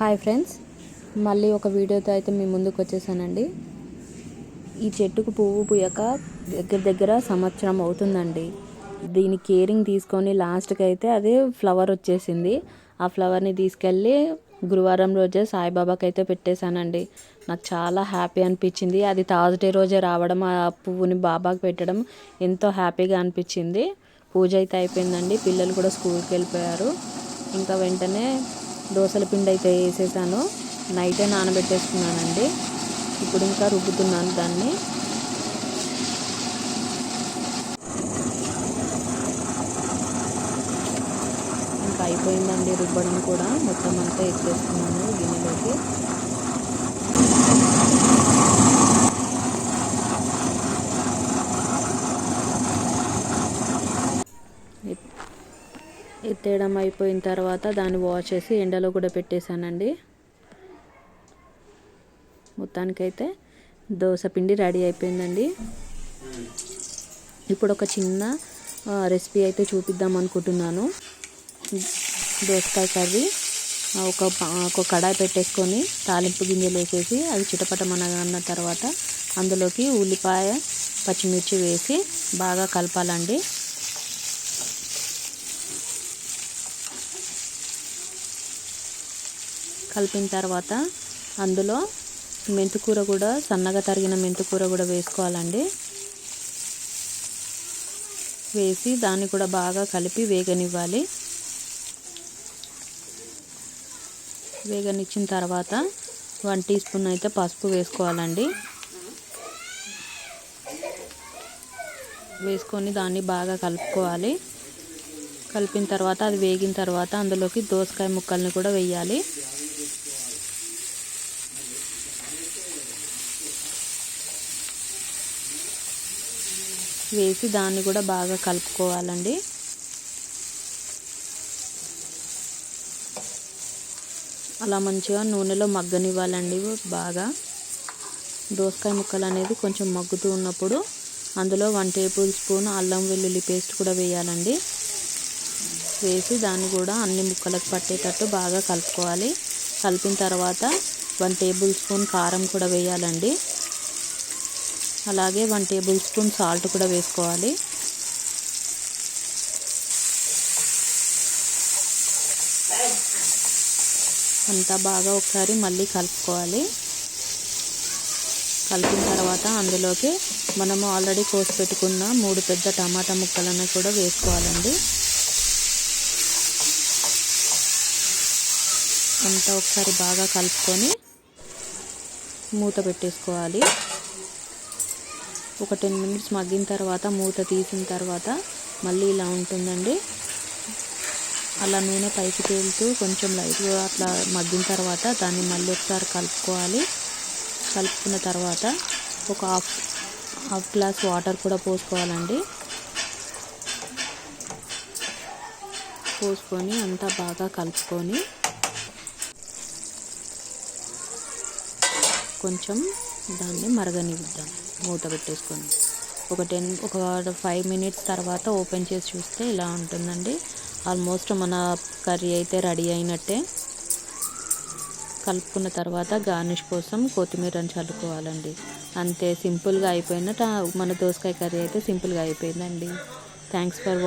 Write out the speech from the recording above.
Hi friends. మళ్ళీ ఒక వీడియోతో అయితే మీ ముందుకు వచ్చేసానండి. ఈ చెట్టుకు పువ్వు పూయక దగ్గర దగ్గర సంవత్సరం అవుతుందండి. దీని కేరింగ్ తీసుకొని లాస్ట్కి అయితే అదే ఫ్లవర్ వచ్చేసింది. ఆ ఫ్లవర్ని తీసుకెళ్ళి గురువారం రోజే సాయిబాబాకి అయితే పెట్టేశానండి. నాకు చాలా హ్యాపీ అనిపించింది. అది థర్స్డే రోజే రావడం ఆ పువ్వుని బాబాకి పెట్టడం ఎంతో హ్యాపీగా అనిపించింది. పూజ అయితే అయిపోయిందండి. పిల్లలు కూడా స్కూల్కి వెళ్ళిపోయారు. ఇంకా వెంటనే దోశల పిండి అయితే వేసేసాను. నైటే నానబెట్టేసుకున్నానండి. ఇప్పుడు ఇంకా రుబ్బుతున్నాను దాన్ని. ఇంకా అయిపోయిందండి రుబ్బడం కూడా. మొత్తం అంతా ఎక్కేసుకున్నాను గిన్నెలోకి. ఎత్తేయడం అయిపోయిన తర్వాత దాన్ని వాష్ చేసి ఎండలో కూడా పెట్టేశానండి. మొత్తానికైతే దోశ పిండి రెడీ అయిపోయిందండి. ఇప్పుడు ఒక చిన్న రెసిపీ అయితే చూపిద్దాం అనుకుంటున్నాను. దోసకాయ కర్రీ ఒక ఒక కడాయి పెట్టేసుకొని తాలింపు గింజలు వేసేసి అవి చిటపటమనగన్న తర్వాత అందులోకి ఉల్లిపాయ పచ్చిమిర్చి వేసి బాగా కలపాలండి. కలిపిన తర్వాత అందులో మెంతికూర కూడా సన్నగా తరిగిన మెంతికూర కూడా వేసుకోవాలండి. వేసి దాన్ని కూడా బాగా కలిపి వేగనివ్వాలి. వేగనిచ్చిన తర్వాత వన్ టీ స్పూన్ అయితే పసుపు వేసుకోవాలండి. వేసుకొని దాన్ని బాగా కలుపుకోవాలి. కలిపిన తర్వాత అది వేగిన తర్వాత అందులోకి దోసకాయ ముక్కల్ని కూడా వేయాలి. వేసి దాన్ని కూడా బాగా కలుపుకోవాలండి. అలా మంచిగా నూనెలో మగ్గనివ్వాలండి బాగా. దోసకాయ ముక్కలు అనేది కొంచెం మగ్గుతూ ఉన్నప్పుడు అందులో వన్ టేబుల్ స్పూన్ అల్లం వెల్లుల్లి పేస్ట్ కూడా వేయాలండి. వేసి దాన్ని కూడా అన్ని ముక్కలకు పట్టేటట్టు బాగా కలుపుకోవాలి. కలిపిన తర్వాత వన్ టేబుల్ స్పూన్ కారం కూడా వేయాలండి. అలాగే వన్ టేబుల్ స్పూన్ సాల్ట్ కూడా వేసుకోవాలి. అంతా బాగా ఒకసారి మళ్ళీ కలుపుకోవాలి. కలిపిన తర్వాత అందులోకి మనము ఆల్రెడీ కోసి పెట్టుకున్న మూడు పెద్ద టమాటా ముక్కలను కూడా వేసుకోవాలండి. అంతా ఒకసారి బాగా కలుపుకొని మూత పెట్టేసుకోవాలి. ఒక టెన్ మినిట్స్ మగ్గిన తర్వాత మూత తీసిన తర్వాత మళ్ళీ ఇలా ఉంటుందండి. అలా నూనె పైకి తేలుతూ కొంచెం లైట్గా అట్లా మగ్గిన తర్వాత దాన్ని మళ్ళీ ఒకసారి కలుపుకోవాలి. కలుపుకున్న తర్వాత ఒక హాఫ్ హాఫ్ గ్లాస్ వాటర్ కూడా పోసుకోవాలండి. పోసుకొని అంతా బాగా కలుపుకొని కొంచెం దాన్ని మరగనిద్దాం మూత పెట్టేసుకొని. ఒక టెన్ ఒక ఫైవ్ మినిట్స్ తర్వాత ఓపెన్ చేసి చూస్తే ఇలా ఉంటుందండి. ఆల్మోస్ట్ మన కర్రీ అయితే రెడీ అయినట్టే. కలుపుకున్న తర్వాత గార్నిష్ కోసం కొత్తిమీరని చల్లుకోవాలండి. అంతే సింపుల్గా అయిపోయినట్టు మన దోసకాయ కర్రీ అయితే సింపుల్గా అయిపోయిందండి. థ్యాంక్స్ ఫర్ వా